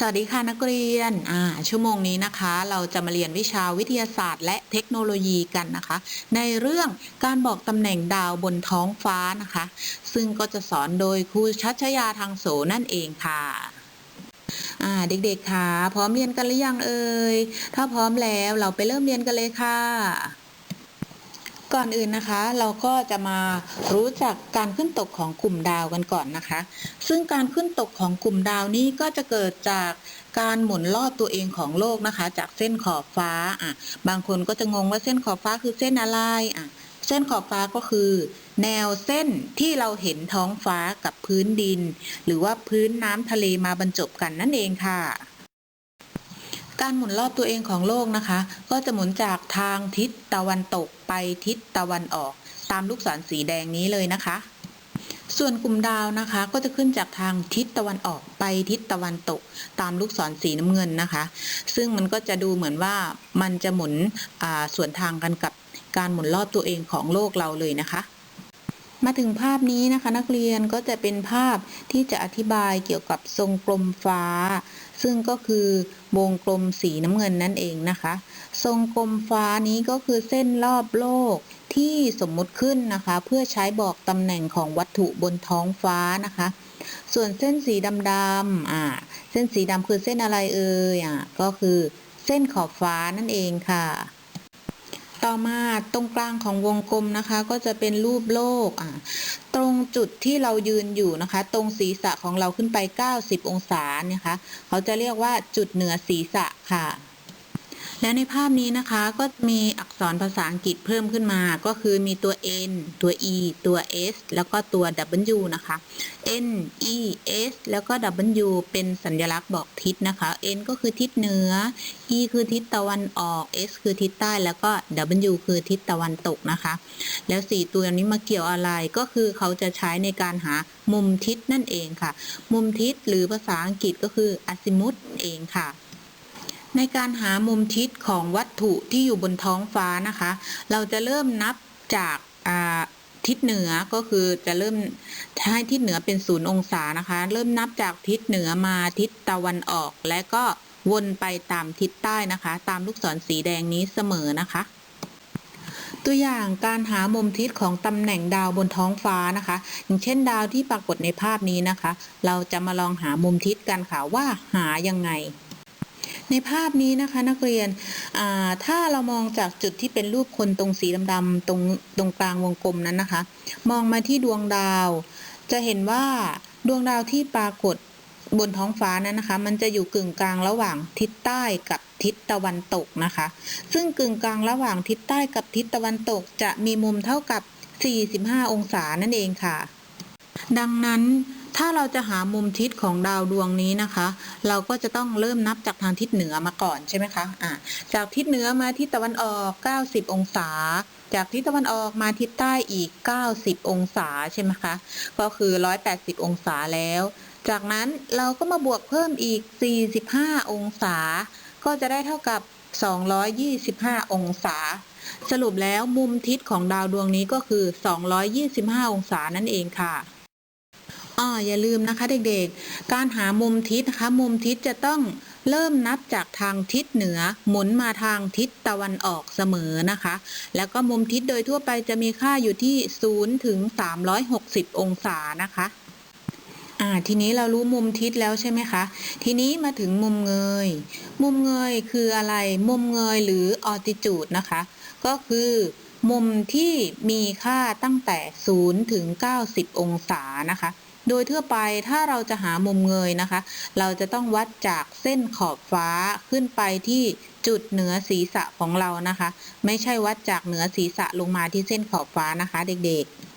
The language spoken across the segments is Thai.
สวัสดีค่ะนักเรียน อ่า ชั่วโมงนี้นะคะ เราจะมาเรียนวิชาวิทยาศาสตร์ และเทคโนโลยีกันนะคะ ในเรื่องการบอกตำแหน่งดาวบนท้องฟ้านะคะ ซึ่งก็จะสอนโดยครูชัชยาทางโสนั่นเองค่ะ อ่า เด็กๆค่ะ พร้อมเรียนกันหรือยังเอ่ย ถ้าพร้อมแล้วเราไปเริ่มเรียนกันเลยค่ะ ก่อนอื่นนะคะ เราก็จะมารู้จักการขึ้นตกของกลุ่มดาวกันก่อนนะคะ ซึ่งการขึ้นตกของกลุ่มดาวนี้ก็จะเกิดจากการหมุนรอบตัวเองของโลกนะคะ จากเส้นขอบฟ้าอะบางคนก็จะงงว่าเส้นขอบฟ้าคือเส้นอะไรอะเส้นขอบฟ้าก็คือ แนวเส้นที่เราเห็นท้องฟ้ากับพื้นดิน หรือว่าพื้นน้ำทะเลมาบรรจบกันนั่นเองค่ะ การหมุนรอบตัวเองของโลกนะคะ ก็จะหมุนจากทางทิศตะวันตกไปทิศตะวันออก ตามลูกศรสีแดงนี้เลยนะคะ ส่วนกลุ่มดาวนะคะ ก็จะขึ้นจากทางทิศตะวันออกไปทิศตะวันตก ตามลูกศรสีน้ำเงินนะคะ ซึ่งมันก็จะดูเหมือนว่ามันจะหมุนส่วนทางกันกับการหมุนรอบตัวเองของโลกเราเลยนะคะมาถึงภาพนี้นะคะ นักเรียนก็จะเป็นภาพที่จะอธิบายเกี่ยวกับทรงกลมฟ้า ซึ่งก็คือวงกลมสีน้ำเงินนั่นเองนะคะ ทรงกลมฟ้านี้ก็คือเส้นรอบโลกที่สมมุติขึ้นนะคะ เพื่อใช้บอกตำแหน่งของวัตถุบนท้องฟ้านะคะ ส่วนเส้นสีดำๆอ่า เส้นสีดำคือเส้นอะไรเอ่ยอะก็คือเส้นขอบฟ้านั่นเองค่ะ ต่อมาตรงกลางของวงกลมนะคะ ก็จะเป็นรูปโลกอะตรงจุดที่เรายืนอยู่นะคะ ตรงศีรษะของเราขึ้นไป 90 องศาเนี่ยคะเขาจะเรียกว่าจุดเหนือศีรษะค่ะ และในภาพนี้นะคะก็มีอักษรภาษาอังกฤษเพิ่มขึ้นมา ก็คือมีตัว N ตัว E ตัว S แล้วก็ตัว W นะคะ N E S แล้วก็ W เป็นสัญลักษณ์บอกทิศนะคะ N ก็คือทิศเหนือ E คือทิศตะวันออก S คือทิศใต้ แล้วก็ W คือทิศตะวันตกนะคะ แล้วสี่ตัวนี้มาเกี่ยวอะไรก็คือเขาจะใช้ในการหามุมทิศนั่นเองค่ะ มุมทิศหรือภาษาอังกฤษก็คืออ z ซิมุตเองค่ะ ในการหามุมทิศของวัตถุที่อยู่บนท้องฟ้านะคะ เราจะเริ่มนับจากทิศเหนือก็คือจะเริ่มให้ทิศเหนือเป็นศูนย์องศานะคะ เริ่มนับจากทิศเหนือมาทิศตะวันออก และก็วนไปตามทิศใต้นะคะ ตามลูกศรสีแดงนี้เสมอนะคะ ตัวอย่างการหามุมทิศของตำแหน่งดาวบนท้องฟ้านะคะ อย่างเช่นดาวที่ปรากฏในภาพนี้นะคะ เราจะมาลองหามุมทิศกันค่ะว่าหายังไง ในภาพนี้นะคะนักเรียนถ้าเรามองจากจุดที่เป็นรูปคนตรงสีดำๆตรงตรงกลางวงกลมนั้นนะคะ มองมาที่ดวงดาว จะเห็นว่าดวงดาวที่ปรากฏบนท้องฟ้านั้นนะคะ มันจะอยู่กึ่งกลางระหว่างทิศใต้กับทิศตะวันตกนะคะ ซึ่งกึ่งกลางระหว่างทิศใต้กับทิศตะวันตก จะมีมุมเท่ากับ 45 องศานั่นเองค่ะ ดังนั้น ถ้าเราจะหามุมทิศของดาวดวงนี้นะคะ เราก็จะต้องเริ่มนับจากทางทิศเหนือมาก่อนใช่ไหมคะอ่าจากทิศเหนือมาทิศตะวันออก 90 องศา จากทิศตะวันออกมาทิศใต้อีก 90 องศาใช่ไหมคะ ก็คือ 180 องศาแล้ว จากนั้นเราก็มาบวกเพิ่มอีก 45 องศา ก็จะได้เท่ากับ 225 องศาสรุปแล้วมุมทิศของดาวดวงนี้ก็คือ 225 องศานั่นเองค่ะ อ่าอย่าลืมนะคะเด็กๆ การหามุมทิศนะคะมุมทิศจะต้องเริ่มนับจากทางทิศเหนือหมุนมาทางทิศตะวันออกเสมอนะคะ แล้วก็มุมทิศโดยทั่วไปจะมีค่าอยู่ที่ 0 ถึง 360 องศานะคะอ่าทีนี้เรารู้มุมทิศแล้วใช่ไหมคะ ทีนี้มาถึงมุมเงย มุมเงยคืออะไร มุมเงยหรือ altitude นะคะ ก็คือมุมที่มีค่าตั้งแต่ 0 ถึง 90 องศานะคะ โดยทั่วไปถ้าเราจะหามุมเงยนะคะ เราจะต้องวัดจากเส้นขอบฟ้าขึ้นไปที่จุดเหนือศีรษะของเรานะคะ ไม่ใช่วัดจากเหนือศีรษะลงมาที่เส้นขอบฟ้านะคะ เด็กๆ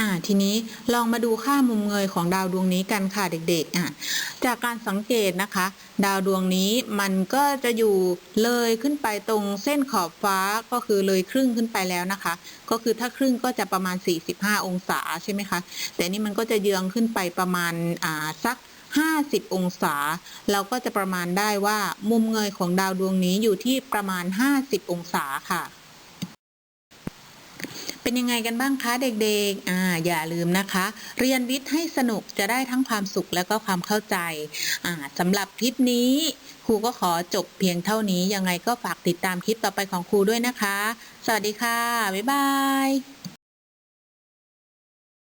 อ่าทีนี้ลองมาดูค่ามุมเงยของดาวดวงนี้กันค่ะเด็กๆอ่าจากการสังเกตนะคะ ดาวดวงนี้มันก็จะอยู่เลยขึ้นไปตรงเส้นขอบฟ้าก็คือเลยครึ่งขึ้นไปแล้วนะคะ ก็คือถ้าครึ่งก็จะประมาณ 45 องศาใช่ไหมคะแต่นี่มันก็จะเยืองขึ้นไปประมาณอ่าสัก50 องศา เราก็จะประมาณได้ว่ามุมเงยของดาวดวงนี้อยู่ที่ประมาณ 50 องศาค่ะ เป็นยังไงกันบ้างคะเด็กๆ อ่า อย่าลืมนะคะ เรียนวิทย์ให้สนุกจะได้ทั้งความสุขและก็ความเข้าใจ อ่าสำหรับคลิปนี้ครูก็ขอจบเพียงเท่านี้ ยังไงก็ฝากติดตามคลิปต่อไปของครูด้วยนะคะ สวัสดีค่ะ บ๊ายบาย